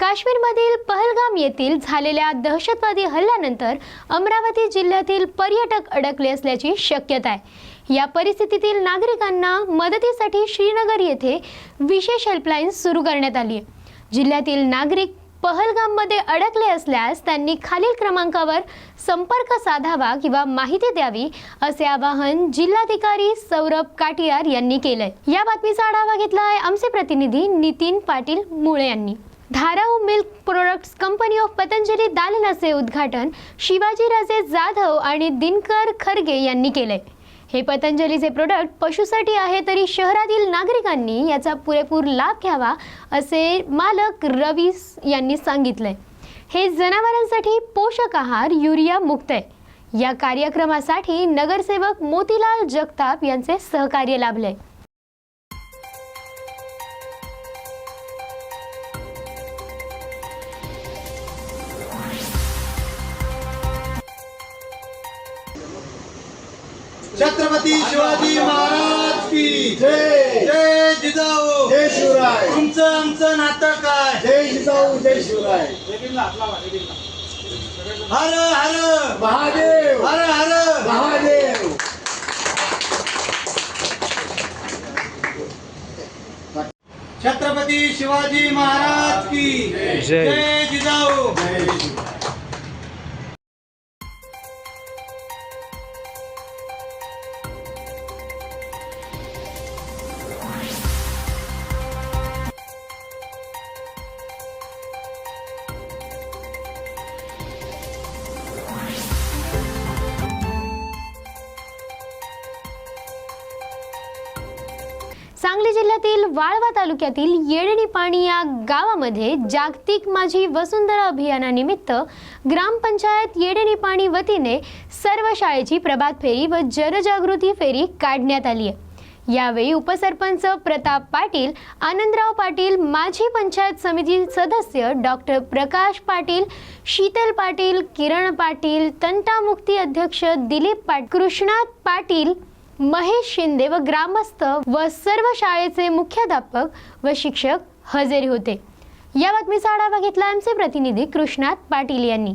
काश्मीरमधील पहलगाम येथील झालेल्या दहशतवादी हल्ल्यानंतर अमरावती जिल्ह्यातील पर्यटक अडकले असल्याची शक्यता आहे. या परिस्थितीतील नागरिकांना मदतीसाठी श्रीनगर येथे विशेष हेल्पलाईन सुरू करण्यात आली आहे. जिल्ह्यातील नागरिक पहलगाममध्ये अडकले असल्यास त्यांनी खालील क्रमांकावर संपर्क साधावा किंवा माहिती द्यावी असे आवाहन जिल्हाधिकारी सौरभ काटियार यांनी केलंय. या बातमीचा आढावा घेतला आहे आमचे प्रतिनिधी नितीन पाटील मुळे यांनी. Dharau milk products company of Patanjali दालनाचे उद्घाटन शिवाजीराजे जाधव आणि दिनकर खरगे यांनी केले. हे पतंजलीचे प्रोडक्ट पशुसाठी आहे तरी शहरातील नागरिकांनी याचा पुरेपूर लाभ घ्यावा असे मालक रवी यांनी सांगितले. हे जनावरांसाठी पोषक आहार युरिया मुक्त आहे. या कार्यक्रमासाठी नगरसेवक मोतीलाल जगताप यांचे सहकार्य लाभले. छत्रपती शिवाजी महाराज की जय. जय जिजाऊ. जय शिवराय. तुमचं आमचं नातं काय? जय जिजाऊ जय शिवराय. हर हर. महादेव. हर हर. महादेव. छत्रपती शिवाजी महाराज की जय. जिजाऊ. सांगली जिल्ह्यातील वाळवा तालुक्यातील येडणी पाणी या गावामध्ये जागतिक माझी वसुंधरा अभियानानिमित्त ग्रामपंचायत येडणी पाणी वतीने सर्व शाळेची प्रभात फेरी व जनजागृती फेरी काढण्यात आली आहे. यावेळी उपसरपंच प्रताप पाटील आनंदराव पाटील माजी पंचायत समिती सदस्य डॉक्टर प्रकाश पाटील शीतल पाटील किरण पाटील तंटामुक्ती अध्यक्ष दिलीप पाट कृष्णात पाटील महेश शिंदे व ग्रामस्थ व सर्व शाळेचे मुख्याध्यापक व शिक्षक हजेरी होते. या बातमीचा आढावा घेतला आमचे प्रतिनिधी कृष्णात पाटील यांनी.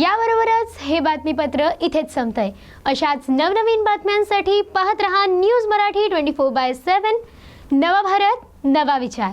याबरोबरच हे बातमीपत्र इथेच संपतंय. अशाच नवनवीन बातम्यांसाठी पाहत रहा news Marathi twenty four by seven. नवा भारत नवा विचार.